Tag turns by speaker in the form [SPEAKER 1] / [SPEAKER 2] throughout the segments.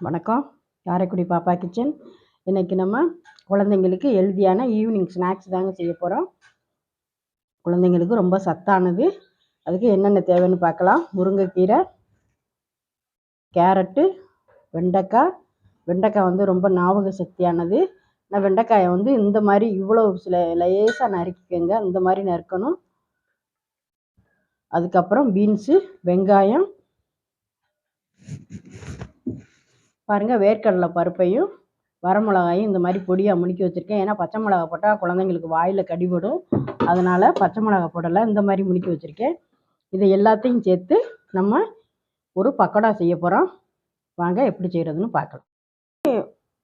[SPEAKER 1] வணக்கம். காரைக்குடி பாப்பா கிச்சன் இன்றைக்கி நம்ம குழந்தைங்களுக்கு ஹெல்தியான ஈவினிங் ஸ்நாக்ஸ் தாங்க செய்ய போகிறோம் குழந்தைங்களுக்கு ரொம்ப சத்தானது. அதுக்கு என்னென்ன தேவைன்னு பார்க்கலாம். முருங்கைக்கீரை கேரட்டு வெண்டைக்காய். வெண்டைக்காய் வந்து ரொம்ப ஞாபக சக்தியானது. நான் வெண்டைக்காயை வந்து இந்த மாதிரி இவ்வளோ சில லேசாக நறுக்கிக்கோங்க. இந்த மாதிரி நறுக்கணும். அதுக்கப்புறம் பீன்ஸு வெங்காயம். பாருங்கள் வேர்க்கடலை பருப்பையும் வரமிளகாயும் இந்த மாதிரி பொடியாக முடிக்க வச்சுருக்கேன். ஏன்னா பச்சை மிளகா போட்டால் குழந்தைங்களுக்கு வாயில் கடிபடும். அதனால் பச்சை மிளகா போடலை இந்த மாதிரி முடிக்க வச்சுருக்கேன். இதை எல்லாத்தையும் சேர்த்து நம்ம ஒரு பக்கோடா செய்ய போகிறோம் வாங்க எப்படி செய்கிறதுன்னு பார்க்கலாம்.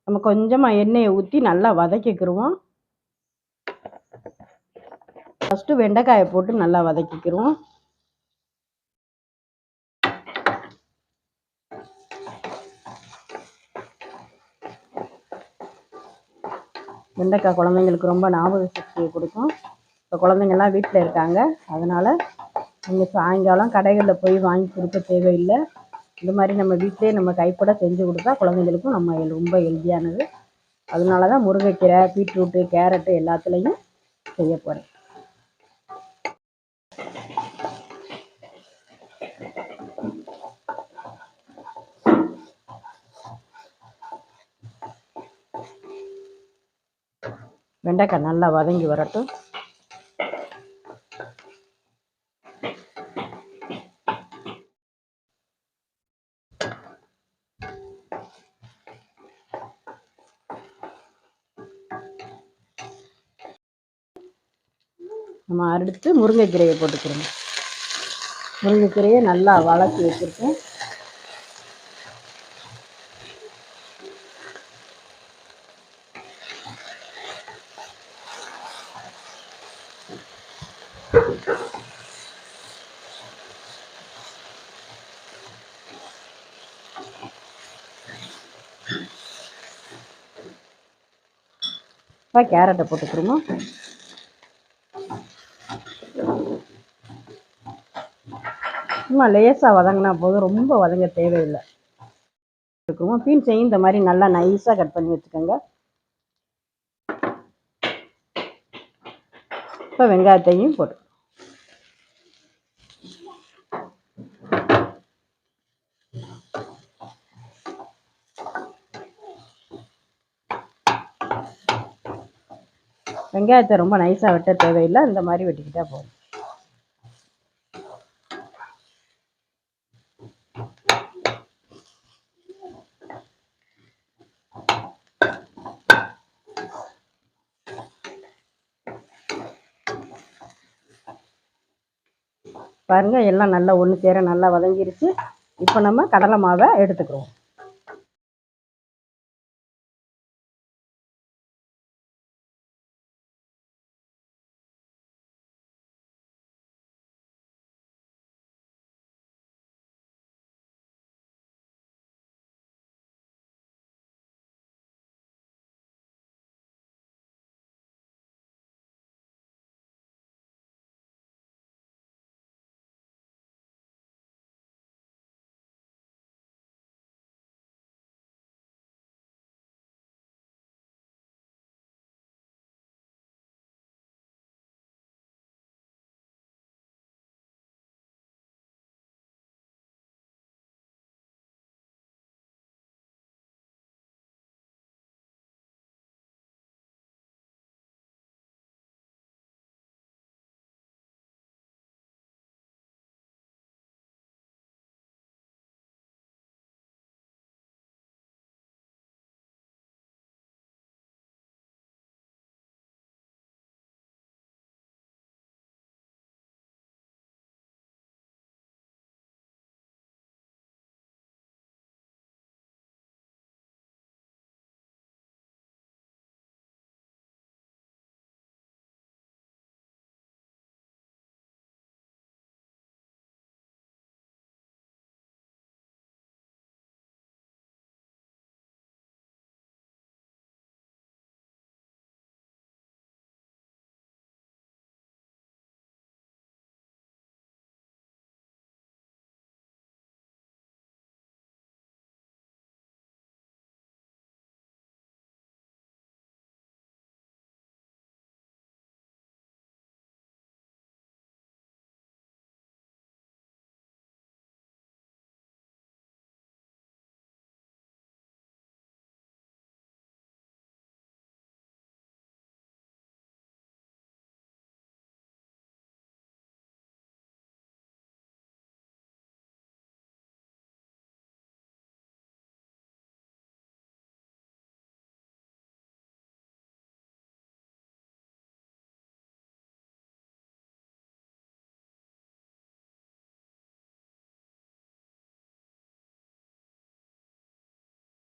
[SPEAKER 1] நம்ம கொஞ்சமாக எண்ணெயை ஊற்றி நல்லா வதக்கிக்கிடுவோம் ஃபஸ்ட்டு வெண்டைக்காயை போட்டு நல்லா வதக்கிக்கிடுவோம் வெண்டைக்காய் குழந்தைங்களுக்கு ரொம்ப ஞாபக சக்தியை கொடுக்கும். இப்போ குழந்தைங்கள்லாம் வீட்டில் இருக்காங்க. அதனால் நீங்கள் சாயங்காலம் கடைகளில் போய் வாங்கி கொடுக்க தேவையில்லை. இந்த மாதிரி நம்ம வீட்டிலே நம்ம கைப்பட செஞ்சு கொடுத்தா குழந்தைங்களுக்கும் நம்ம ரொம்ப ஹெல்த்தியானது அதனால தான் முருங்கைக்கீரை பீட்ரூட்டு கேரட்டு எல்லாத்துலேயும் செய்ய போகிறேன் வெண்டைக்காய் நல்லா வதங்கி வரட்டும். நம்ம அடுத்து முருங்கைக்கீரையை போட்டுக்கிறோம். முருங்கைக்கீரையை நல்லா வளர்த்தி வச்சுருக்கேன். இப்போ கேரட்டை போட்டுக்கிறோமா சும்மா லேசாக வதங்கினா போதும். ரொம்ப வதங்க தேவையில்லை. இருக்குமோ? பீன்ஸையும் இந்த மாதிரி நல்லா நைஸாக கட் பண்ணி வச்சுக்கோங்க. இப்போ வெங்காயத்தையும் போட்டு வெங்காயத்தை ரொம்ப நைஸாக வெட்ட தேவையில்லை. இந்த மாதிரி வெட்டிக்கிட்டா போதும். பாருங்கள் எல்லாம் நல்லா ஒன்று சேர நல்லா வதங்கிருச்சு. இப்போ நம்ம கடலை மாவை எடுத்துக்கிறோம்.